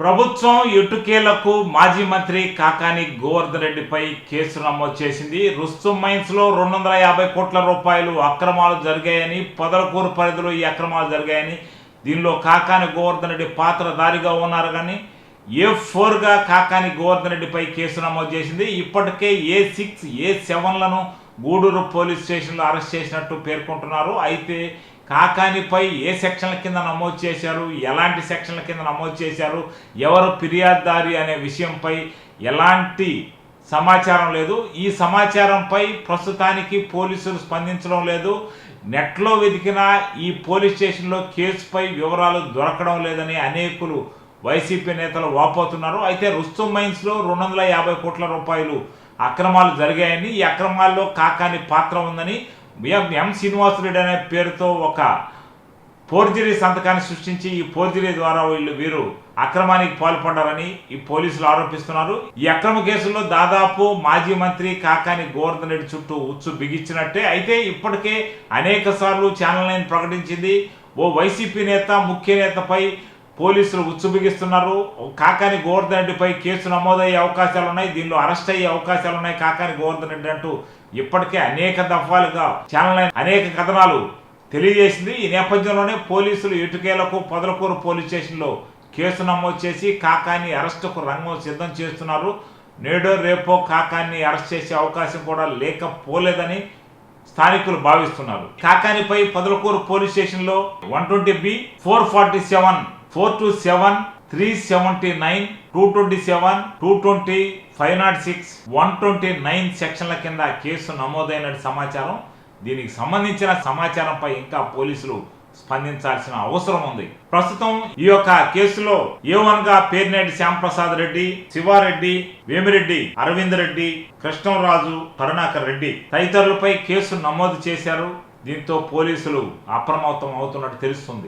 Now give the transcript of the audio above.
ప్రభుత్వం ఎటుకేలకు మాజీ మంత్రి కాకాని గోవర్ధన్ రెడ్డిపై కేసు నమోదు చేసింది. రుస్తుం మైన్స్లో రెండు వందల యాభై కోట్ల రూపాయలు అక్రమాలు జరిగాయని పొదలకూరు పరిధిలో ఈ అక్రమాలు జరిగాయని దీనిలో కాకాని గోవర్ధన్ రెడ్డి పాత్రధారిగా ఉన్నారు కానీ ఏ ఫోర్గా కాకాని గోవర్ధన్ రెడ్డిపై కేసు నమోదు చేసింది. ఇప్పటికే ఏ సిక్స్ ఏ సెవెన్లను గూడూరు పోలీస్ స్టేషన్లో అరెస్ట్ చేసినట్టు పేర్కొంటున్నారు. అయితే కాకానిపై ఏ సెక్షన్ల కింద నమోదు చేశారు? ఎలాంటి సెక్షన్ల కింద నమోదు చేశారు? ఎవరు ఫిర్యాదుదారి అనే విషయంపై ఎలాంటి సమాచారం లేదు. ఈ సమాచారంపై ప్రస్తుతానికి పోలీసులు స్పందించడం లేదు. నెట్లో వెతికిన ఈ పోలీస్ స్టేషన్లో కేసుపై వివరాలు దొరకడం లేదని అనేకులు వైసీపీ నేతలు వాపోతున్నారు. అయితే రుస్తుం మైన్స్లో రెండు వందల యాభై కోట్ల రూపాయలు అక్రమాలు జరిగాయని ఈ అక్రమాల్లో కాకాని పాత్ర ఉందని ఎం ఎం శ్రీనివాసరెడ్డి అనే పేరుతో ఒక ఫోర్జరీ సంతకాన్ని సృష్టించి ఈ ఫోర్జరీ ద్వారా వీళ్ళు వీరు అక్రమానికి పాల్పడ్డారని ఈ పోలీసులు ఆరోపిస్తున్నారు. ఈ అక్రమ కేసుల్లో దాదాపు మాజీ మంత్రి కాకాని గోవర్ధన్ రెడ్డి చుట్టూ ఉచ్చు బిగించినట్టే అయితే ఇప్పటికే అనేక సార్లు ఛానల్ నైన్ ప్రకటించింది. ఓ వైసీపీ నేత ముఖ్య నేతపై పోలీసులు ఉచ్చుబిగిస్తున్నారు కాకాని గోవర్ధన్ రెడ్డిపై కేసు నమోదయ్యే అవకాశాలు ఉన్నాయి దీనిలో అరెస్ట్ అయ్యే అవకాశాలు ఉన్నాయి కాకాని గోవర్ధన్ రెడ్డి అంటూ ఇప్పటికే అనేక దఫాలుగా ఛానల్ అనేక కథనాలు తెలియజేసింది. ఈ నేపథ్యంలోనే పోలీసులు ఇటుకేలకు పొదలకూరు పోలీస్ స్టేషన్లో కేసు నమోదు చేసి కాకాని అరెస్టుకు రంగం సిద్ధం చేస్తున్నారు. నేడో రేపో కాకాన్ని అరెస్ట్ చేసే అవకాశం కూడా లేకపోలేదని స్థానికులు భావిస్తున్నారు. కాకానిపై పొదలకూరు పోలీస్ స్టేషన్లో one twenty B four forty seven four two seven three seventy nine two twenty seven two twenty five not six one twenty nine సెక్షన్ల కింద కేసు నమోదైన సమాచారం. దీనికి సంబంధించిన సమాచారంపై ఇంకా పోలీసులు స్పందించాల్సిన అవసరం ఉంది. ప్రస్తుతం ఈ యొక్క కేసులో ఏ వన్గా పేర్నేటి శ్యాంప్రసాద్ రెడ్డి శివారెడ్డి వేమిరెడ్డి అరవింద్ రెడ్డి కృష్ణరాజు కరుణాకర్ రెడ్డి తదితరులపై కేసు నమోదు చేశారు. దీంతో పోలీసులు అప్రమత్తం అవుతున్నట్టు తెలుస్తుంది.